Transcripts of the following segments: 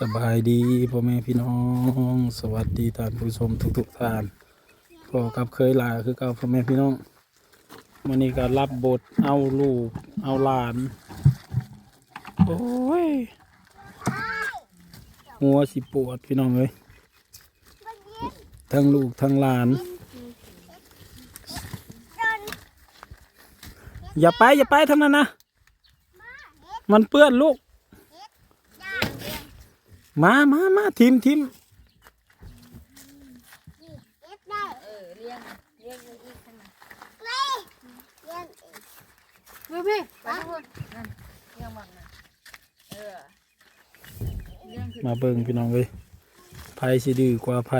สบายดีพ่อแม่พี่น้อง สวัสดีท่านผู้ชมทุกๆท่านพอกับเคยลาคือเก่าพ่อแม่พี่น้องวันนี้ก็รับบทเอาลูกเอาหลาน โอ้ยหัวสิปวดพี่น้องเลยทั้งลูกทั้งหลาน อย่าไปอย่าไปทั้งนั้นนะ มันเปื้อนลูก มามามาทีมทีมเออเลี้ยงเลี้ยงอีกข้างหน้าเว้ยเว้ยไปทุกคนนั่นเลี้ยงมันนะเออเลี้ยงคือมาเบิ่งพี่น้องเลยไผสิดื้อกว่าไผ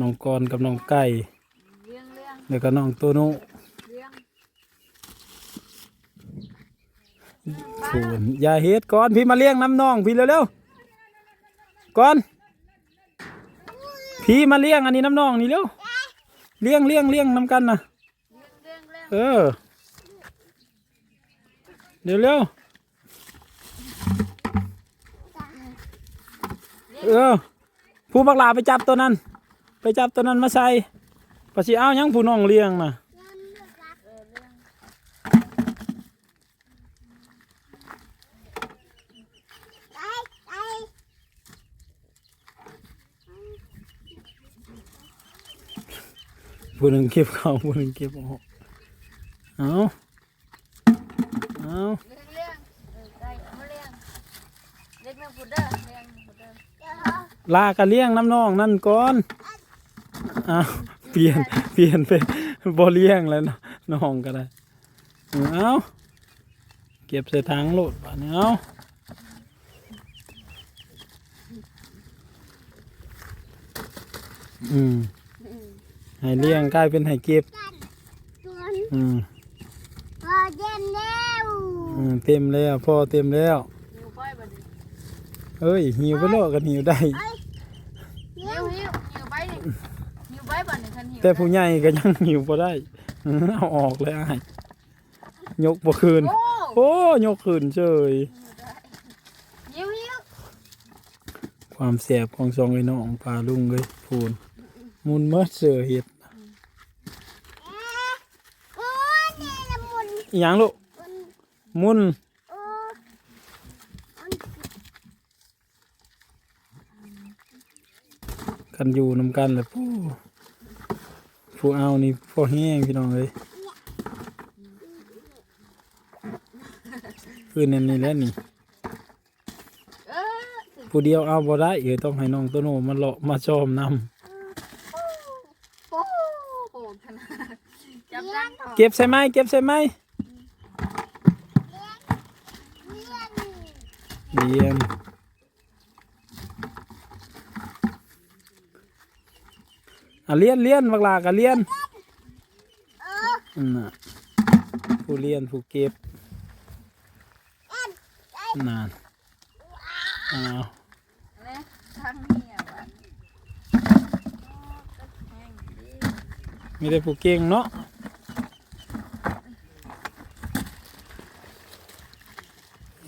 น้องกรกับน้องไก่เลี้ยงเลี้ยงแล้วก็น้องโตโน่เลี้ยงถูนอย่าเฮ็ดก่อนพี่มาเลี้ยงน้ำน้องพี่เร็วๆ ก่อน พี่มาเลี้ยงอันนี้น้ำน้องนี่เร็วเลี้ยงเลี้ยงเลี้ยงน้ำกันนะเลี้ยงเลี้ยงเออเร็วเร็วเออผู้บักหลาไปจับตัวนั้น ไปจับตัวนั้นมาใส่ปะสิเอาหยังผู้น้องเลี้ยงน่ะ เออเลี้ยง ผู้หนึ่งเก็บเขาผู้หนึ่งเก็บออกเอาเอาเลี้ยงเลี้ยงเออไก่เอามาเลี้ยงเลี้ยงแมงพุดเด้อเลี้ยงพุดเด้อลากันเลี้ยงน้ำน้องนั่นก่อนเอาเปลี่ยนเปลี่ยนเป็นบ่เลี้ยงแล้วเนาะน้องก็ได้เอาเก็บใส่ถังโหลดบ้านเอาอืม ให้เลี้ยงกลายเป็นให้เก็บอืมพอเย็นแล้วอืมเต็มแล้วพ่อเต็มแล้วหิวไปบ่ดิเอ้ยหิวไปโลกกันหิวได้หิวหิวหิวไปดิหิวไปบ่นี่คันหิวแต่ผู้ใหญ่ก็ยังหิวพอได้อื้อเอาออกเลยอ้ายยกบ่คืนโอ้โอ้ยกคืนเฉยหิวหิวความแสบของซองไอ้น้องปลาลุงเลยพูน มุนเมื่อเสือเห็ดอยนี่ละมุนย่างลูกมุนกันอยู่นำกันแหละผู้ผู้เอานี่พอแห้งพี่น้องเลยคือนั่นนี่แหละนี่ผู้เดียวเอาบ่ได้เอ๋ต้องให้น้องโตโนมาเลาะมาชอมนำ โอ้โหขนาดจับจัง เก็บใส่ไหมเก็บใส่ไหมเลี้ยงเลี้ยงอะเลี้ยนเลี้ยนบักลากับเลี้ยนเอออืมน่ะผู้เลี้ยนผู้เก็บนานอ้าวเนี่ยทางนี้อะวะแห้งดีมีแต่ผู้เก่งเนาะ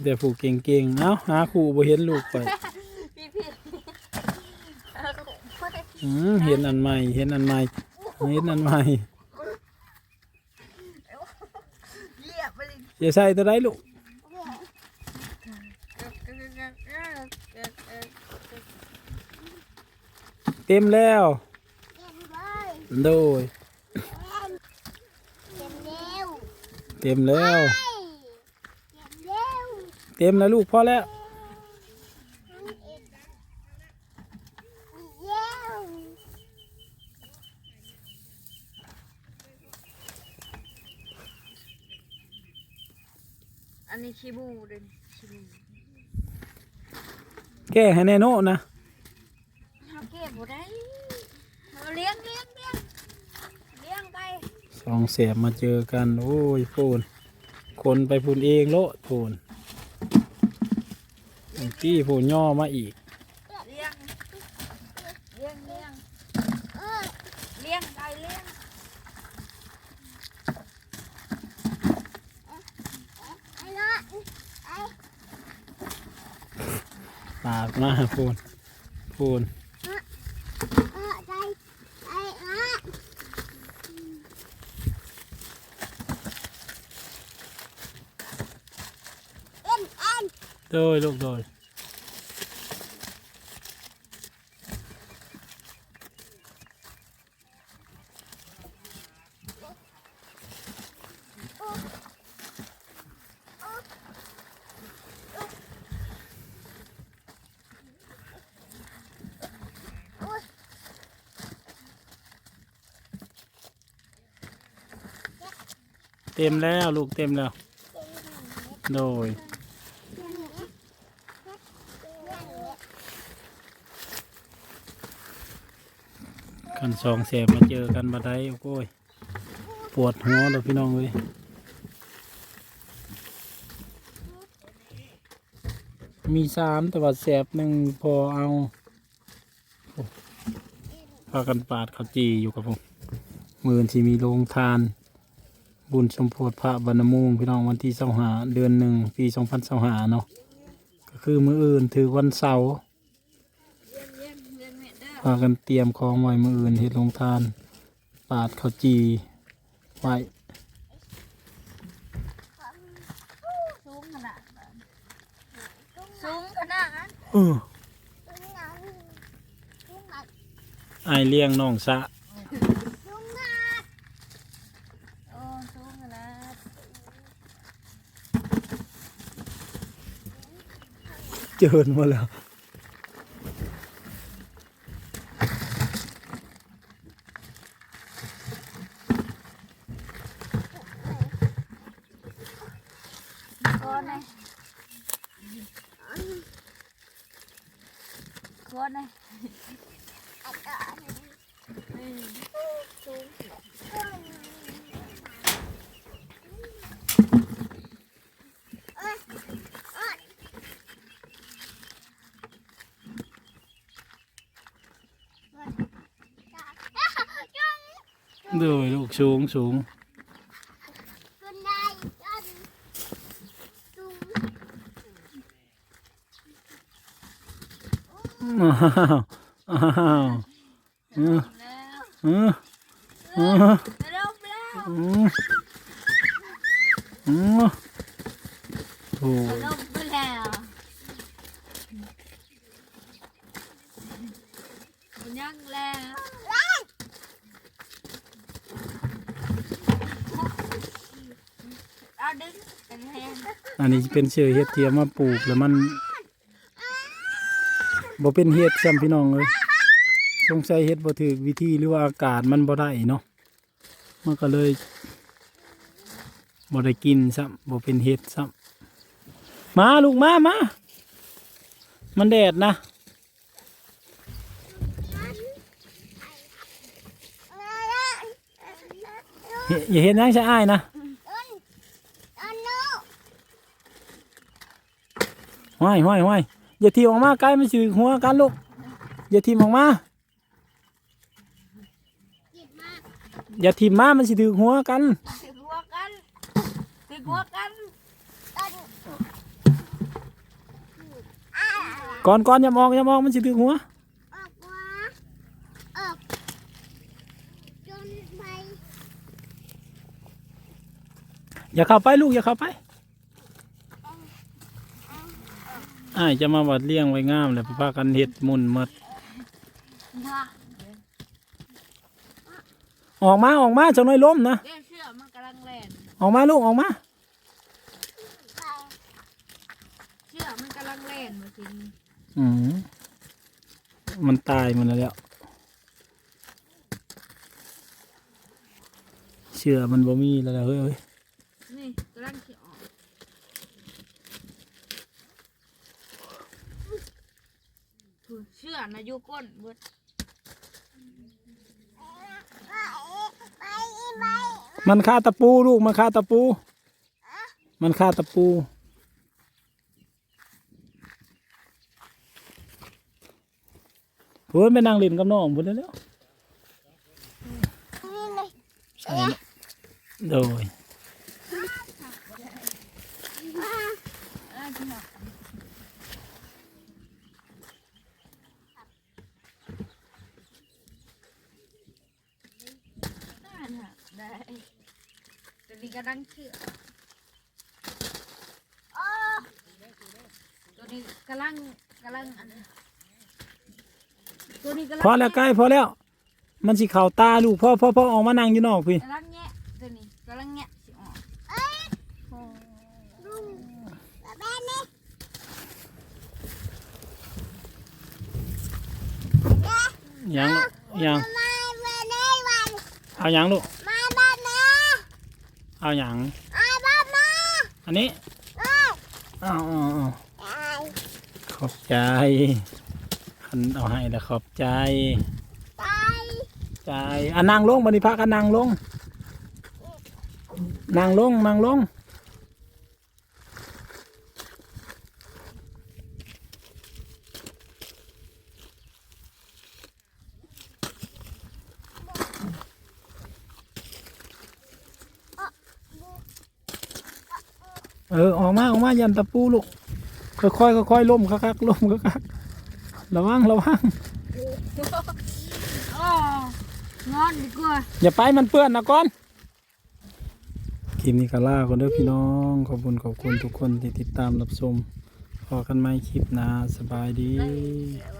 แต่ผู้เก่งๆเอ้าหาครูบ่เห็นลูกไปพี่พี่เออก็ได้อืมเห็นอันใหม่ เห็นอันใหม่ เห็นอันใหม่เหยียบไปเลยจะใส่ตัวใดลูกเต็มแล้วเย็นเลยโดยเย็นเร็วเต็มแล้ว เฮ้ยเย็นเร็ว เต็มแล้วลูกพอแล้วเร็วอันนี้ขี้บูเด่นขี้บูแก้ให้แน่โน่นะเขาเก็บบ่ได้เอาเลี้ยงเลี้ยงเลี้ยงเลี้ยงไปสองเสียบมาเจอกัน โอ้ยพูนคนไปพูนเองโลดพูน ที่พูนย่อมาอีก เลี้ยง เลี้ยง เลี้ยงเลี้ยงไปเลี้ยงไอ้ละไอ้ปากมาพูนพูน เออใจใจอะเอ็นเอ็นโดยลูกโดยเต็มแล้วลูกเต็มแล้ว โดย กันสองแสบมาเจอกันบัดไดโอ้ยปวดหัวเลยพี่น้องเลยมีสามแต่ว่าแสบหนึ่งพอเอาพากันปาดข้าวจีอยู่กับผมมือนที่มีโรงทาน บุญสมโพธพระบรรณมุงพี่น้องวันที่เสาหาเดือนหนึ่งปีสองพันเสาหาเนาะก็คือมืออื่นถือวันเสาร์ เลี้ยงเลี้ยงเลี้ยงแม่เด้อ พากันเตรียมของไว้มืออื่นเฮ็ดลงทาน ปาดข้าวจีไว้สูงขนาดนั้นสูงขนาดนั้นเออไอายเลี้ยงน้องสะโอ้สูงขนาดเจินมาแล้ว ก้อนไหนก้อนไหนอืม เดูลูกสูงสูง ขึ้นได้ยันสูง อ้าวอ้าวเออเออเออเริ่มแล้วอืมอืมโอ้ยเริ่มแล้วยังแล้วเอาดึงกันนอันนี้เป็นเชือเฮ็ดเทียมมาปลูกแล้วมัน บ่เป็นเฮ็ดซ้ำพี่น้องเลยสงสัยเฮ็ดบ่ถูกวิธีหรือว่าอากาศมันบ่ได้เนาะมันก็เลยบ่ได้กินซ้ำบ่เป็นเฮ็ดซ้ำมาลูกมามามันแดดนะเฮอย่าเห็นยังใช่อ้ายนะห้อยห้อยห้อย อย่าทีมออกมาใกล้มันสิหัวกันลูกอย่าทีมออกมาจิตมากอย่าทีมมามันสิถือหัวกันติดหัวกันติดหัวกันต้นอ่าก่อนก่อนอย่ามองอย่ามองมันสิถือหัวออกมาออกจนไปอย่าเข้าไปลูกอย่าเข้าไป อ้ายจะมาวัดเลี้ยงไว้งามเลยพากันเห็ดมุนหมดออกมาออกมาจังน้อยล้มนะออกมาลูกออกมาเชื่อมันกำลังแล่นมาสิอืมมันตายมันแล้วเชื่อมันบ่มีแล้วเฮ้ยเฮ้ย นี่กำลังสิออก พูดเชื่อนะอยู่ก้นเบิดไปไปไปมันคาตะปูลูกมันคาตะปู มันคาตะปูเฮ้ยไปนั่งเล่นกับน้องพุ่นแล้วนี่เลยใช่แล้วโดย เอ้ยพี่น้อง กำลังเชื่อโอ้ตัวนี้กำลังกำลังอันตัวนี้กำลังพอแล้วใกล้พอแล้ว มันสิเข่าตาลูกพ่อพ่อพ่อออกมานั่งอยู่นอกพี่กำลังแงะตัวนี้กำลังแงะสิออกเอ้ยลุงแม่นี่ยังยังมาเมื่อนี้วัน เอายังลูก มาบ้านนะเอายัง มาบ้านนะอันนี้เอ้ยเอาเอาเอายายขอบใจคันเอาให้แล้วขอบใจ ตายใจอะนั่งลงบัดนิพักอะนั่งลงนั่งลงนั่งลง เออออกมาออกมายันตะปูลูกค่อยๆค่อยๆล้มคักๆล้มคักๆระวังระวังอ๋อนอนดีกว่าอย่าไปมันเปื้อนนะก่อนคลิปนี้ก็ล่าคนเด้อพี่น้อง ขอบคุณขอบคุณทุกคนที่ติดตามรับชมพอกันไหมคลิปหน้าสบายดีแต่ว่า